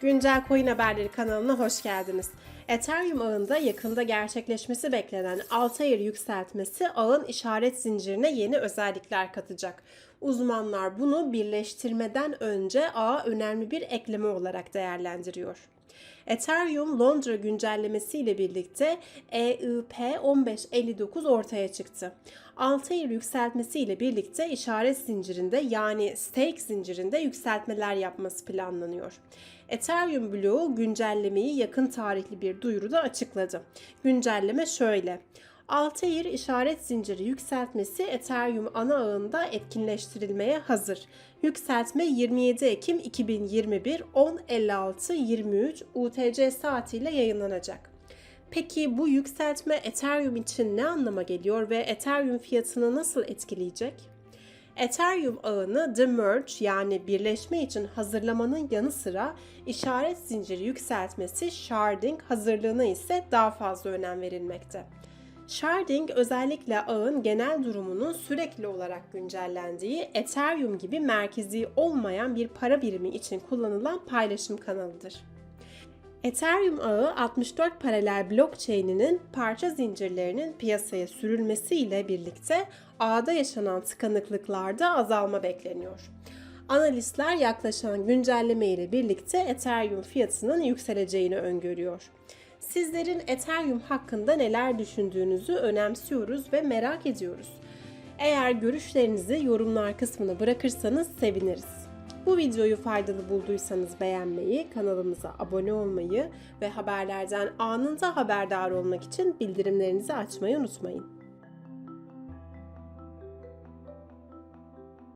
Güncel Coin Haberleri kanalına hoş geldiniz. Ethereum ağında yakında gerçekleşmesi beklenen Altair yükseltmesi ağın işaret zincirine yeni özellikler katacak. Uzmanlar bunu birleştirmeden önce ağa önemli bir ekleme olarak değerlendiriyor. Ethereum Londra güncellemesiyle birlikte E EIP 1559 ortaya çıktı. Altair yükseltmesiyle birlikte işaret zincirinde yani stake zincirinde yükseltmeler yapması planlanıyor. Ethereum bloğu güncellemeyi yakın tarihli bir duyuruda açıkladı. Güncelleme şöyle. Altair işaret zinciri yükseltmesi Ethereum ana ağında etkinleştirilmeye hazır. Yükseltme 27 Ekim 2021 10.56.23 UTC saatiyle yayınlanacak. Peki bu yükseltme Ethereum için ne anlama geliyor ve Ethereum fiyatını nasıl etkileyecek? Ethereum ağını The Merge yani birleşme için hazırlamanın yanı sıra işaret zinciri yükseltmesi sharding hazırlığına ise daha fazla önem verilmekte. Sharding özellikle ağın genel durumunun sürekli olarak güncellendiği Ethereum gibi merkezi olmayan bir para birimi için kullanılan paylaşım kanalıdır. Ethereum ağı 64 paralel blockchain'inin parça zincirlerinin piyasaya sürülmesiyle birlikte ağda yaşanan tıkanıklıklarda azalma bekleniyor. Analistler yaklaşan güncelleme ile birlikte Ethereum fiyatının yükseleceğini öngörüyor. Sizlerin Ethereum hakkında neler düşündüğünüzü önemsiyoruz ve merak ediyoruz. Eğer görüşlerinizi yorumlar kısmına bırakırsanız seviniriz. Bu videoyu faydalı bulduysanız beğenmeyi, kanalımıza abone olmayı ve haberlerden anında haberdar olmak için bildirimlerinizi açmayı unutmayın.